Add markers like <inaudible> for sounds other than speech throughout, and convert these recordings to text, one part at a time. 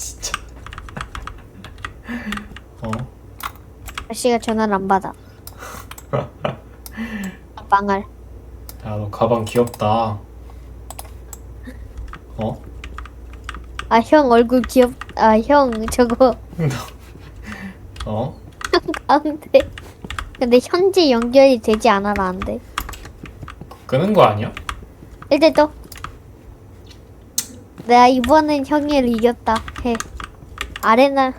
진짜. <laughs> 어? 아저씨가 전화를 안 받아. <laughs> 아, 망할. 야, 너 가방 귀엽다. 어? 아, 형 얼굴 귀엽, 아, 형 저거 <laughs> 어? 가운데. 근데 현재 연결이 되지 않아라 안 돼. 끄는 거 아니야? 일단 또. 내가 이번엔 형이를 이겼다. 해. 아레나.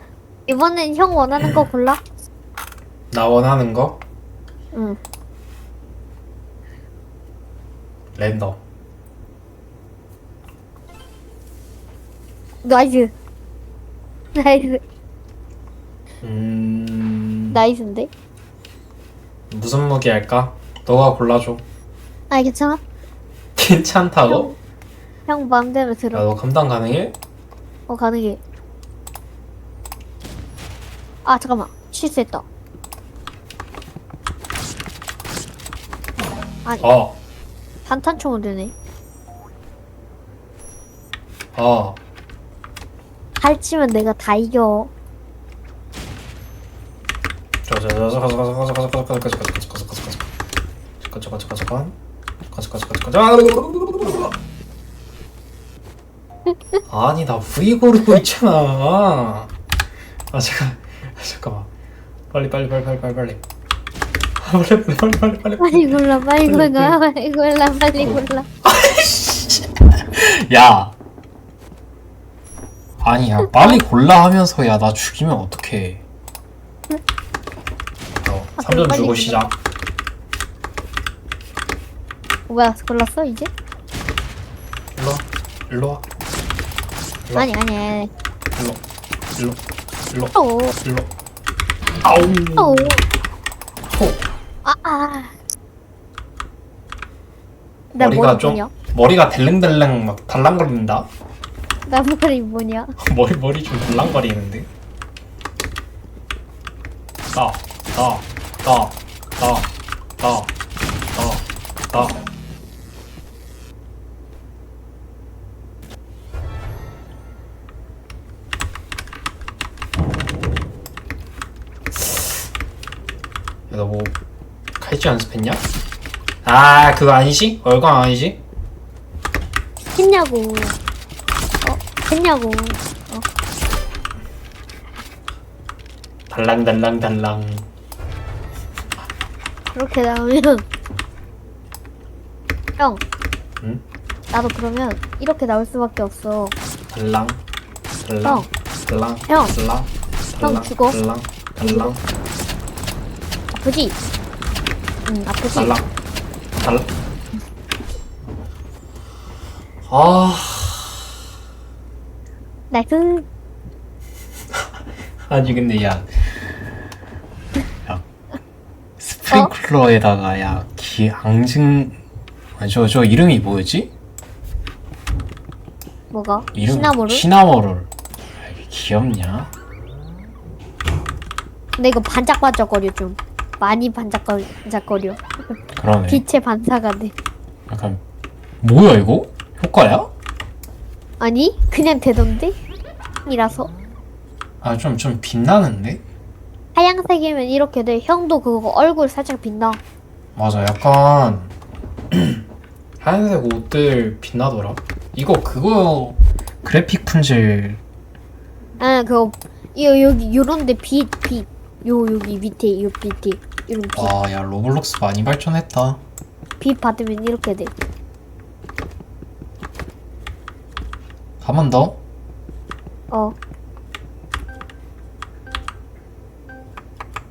이번엔 형 원하는 거 골라. 나 원하는 거? 응. 랜덤. 나이스. 나이스. 음... 나이스인데? 무슨 무기 할까? 너가 골라줘. 아, 괜찮아? <laughs> 괜찮다고? 형 마음대로 야, 들어. 너 감당 가능해? 어, 가능해. 아, 잠깐만. 실수했다. 아니, 어. 단탄총을 되네. 어. 갈치면 내가 다 이겨. 저, 저, 저, 저, 가자, 가자, 가자, 가자, 가자, 가자, 가자, 가자, 가자, 가자, 가자. 가자, 가자, 가자, 가자. 가자, 가자, 가자, 가자. 아니, 나 V 고르고 있잖아. 아, 잠깐, 아, 잠깐만. 빨리, 빨리, 빨리, 빨리, 빨리, 빨리. 아, 빨리, 빨리, 빨리, 빨리, 빨리. 빨리 골라, 빨리 골라, 빨리 골라, 빨리 골라. 야. 아니, 야, 빨리 골라 하면서, 야, 나 죽이면 어떡해. 어, 아, 3점 빨리 주고 골라. 시작. 뭐야, 골랐어, 이제? 일로 와. 일로 와. 일로 와. 아니, 아니, 아니. 일로. 일로. 일로. 오, 일로. 아우. 오. 초. 아, 아. 나 머리가 머리 좀 뭐냐? 머리가 델릉델릉 막 달랑거린다. 나 머리 뭐냐? <laughs> 머리 머리 좀 달랑거리는데. 따. 따. 따. 따. 따. 따. 따. 너뭐 칼질 연습했냐? 아 그거 아니지? 얼광 아니지? 했냐고. 어, 했냐고. 어, 달랑 달랑 달랑 그렇게 나오면. <laughs> 형. 응? 나도 그러면 이렇게 나올 수밖에 없어. 달랑 달랑 형. 달랑 형. 달랑 형 달랑 죽어. 달랑 달랑 아프지? 응, 아프지? 달랑 달랑 아 나이스. <laughs> 아니 근데 야, 야 스프링클러에다가 야 기 앙증 아니 저저 이름이 뭐였지? 뭐가? 이름 시나모를? 시나모를 아, 이게 귀엽냐? 근데 이거 반짝반짝거려 좀. 많이 반짝반짝거려. 그러네 빛의 반사가 돼. 약간 뭐야 이거? 효과야? 아니, 그냥 되던데? 이라서. 아 좀 좀 빛나는데? 하얀색이면 이렇게 돼. 형도 그거 얼굴 살짝 빛나. 맞아 약간 <clears throat> 하얀색 옷들 빛나더라 이거 그거 그래픽 품질 아, 그거, 요, 여기, 요런데 빛, 빛. 요, 여기 밑에, 요 밑에. 이런 빛. 와 야 로블록스 많이 발전했다 빛 받으면 이렇게 돼. 한번 더? 어,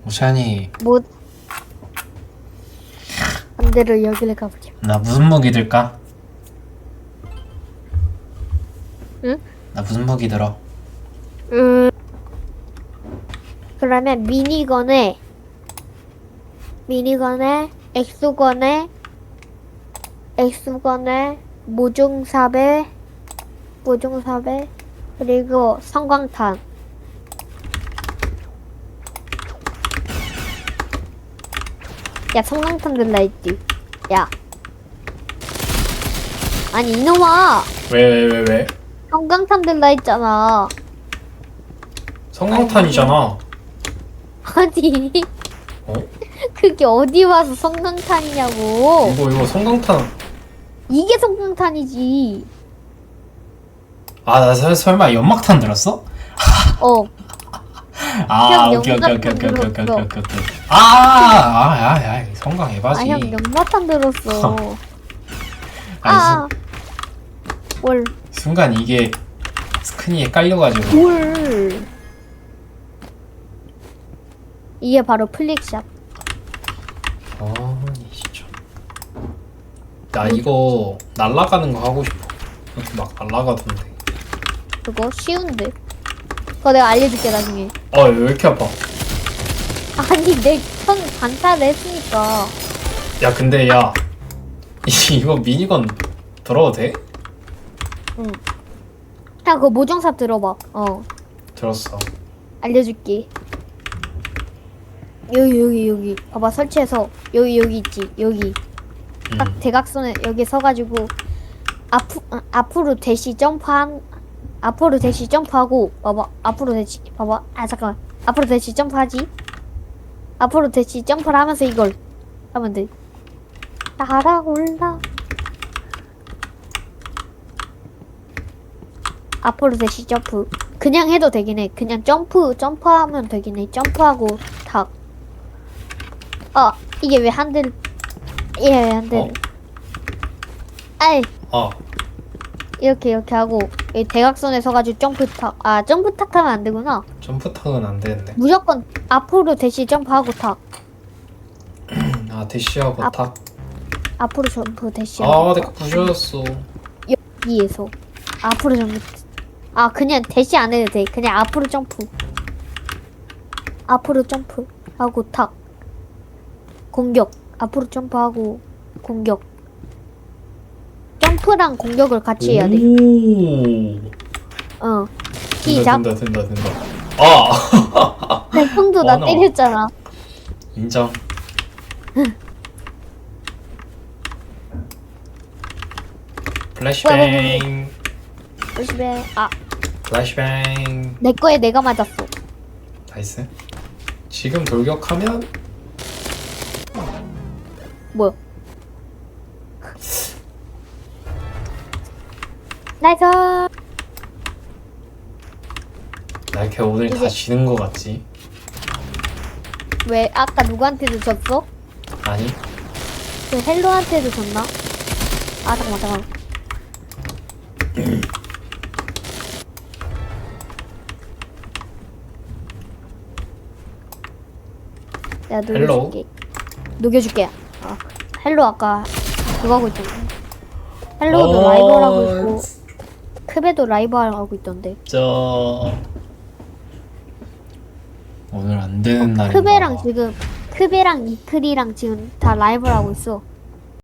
오찬이 뭐. 반대로 여기를 가보자. 나 무슨 무기 들까? 응? 나 무슨 무기 들어? 음. 그러면 미니건에, 미니건에, 엑스건에, 엑스건에, 모종삽에, 모종삽에, 그리고 성광탄. 야, 성광탄 들라 했지. 야. 아니, 이놈아! 왜 왜 왜 왜? 성광탄 들라 했잖아. 성광탄이잖아. 아니 <laughs> 어? <laughs> 그게 어디 와서 성강탄이냐고 이거 이거 성광탄. 이게 성강탄이지 아, 나 설- 설마 연막탄 들었어? 어 <laughs> 아, 형 오케이 오케이 오케이 연막탄 오케이 오케이 오케이 들었어. 오케이 오케이. 아, 아, 아, 에바지. 아형 연마탄 들었어 아니, 아 뭘, 수- 순간 이게 스크니에 깔려가지고. 뭘 이게 바로 플릭샷 아니 진짜. 나 이거 날라가는 거 하고 싶어. 이렇게 막 날라가던데. 그거 쉬운데 그거 내가 알려줄게 나중에 어, 왜 이렇게 아파? 아니 내 선 반타를 했으니까 야, 근데 야, 이거 미니건 들어도 돼? 응. 야 그거 모정삽 들어봐 어 들었어. 알려줄게 여기 여기 여기. 봐봐 설치해서. 여기 여기 있지. 여기. 딱 음. 대각선에 여기 서가지고 앞 어, 앞으로 대시 점프한 앞으로 대시 점프하고 봐봐. 앞으로 대시 봐봐. 아 잠깐만. 앞으로 대시 점프하지? 앞으로 대시 점프를 하면서 이걸 하면 돼. 날아올라. 앞으로 대시 점프. 그냥 해도 되긴 해. 그냥 점프 점프하면 되긴 해. 점프하고 탁 아, 이게 왜 한들 예, 한들 어? 아이 아, 이렇게 이렇게 하고 이 대각선에 서가지고 점프 탁. 아 점프 탁 하면 안 되구나. 점프 탁은 안 되는데. 무조건 앞으로 대시 점프하고 탁. <clears throat> 아, 대시하고 앞- 탁. 앞으로 점프 대시. 아, 내가 부셔졌어. 여기에서 앞으로 점프. 아 그냥 대시 안 해도 돼. 그냥 앞으로 점프. 앞으로 점프 하고 탁. 공격. 앞으로 점프하고 공격. 점프랑 공격을 같이 해야 돼. 오. 어. 시작. 된다, 된다, 된다. 아, <laughs> 내 형도 나 어, 나. 때렸잖아. 인정. <laughs> 플래시뱅, 조심해. 아, 플래시뱅. 내 거에 내가 맞았어. 나이스. 지금 돌격하면 뭐야? 나이스. 나 이렇게 오늘 다 이제- 지는 거 같지? 왜 아까 누구한테도 졌어? 아니? 그 헬로한테도 졌나? 아 잠깐만 잠깐만. 내가 헬로? 녹여줄게. 녹여줄게. 아, 헬로 아까 그거 하고 있던데. 헬로도 어, 라이벌 하고 있고 크베도 라이벌 하고 있던데. 저 오늘 안 되는 날인가? 크베랑 지금 크베랑 이클이랑 지금 다 라이벌 하고 있어.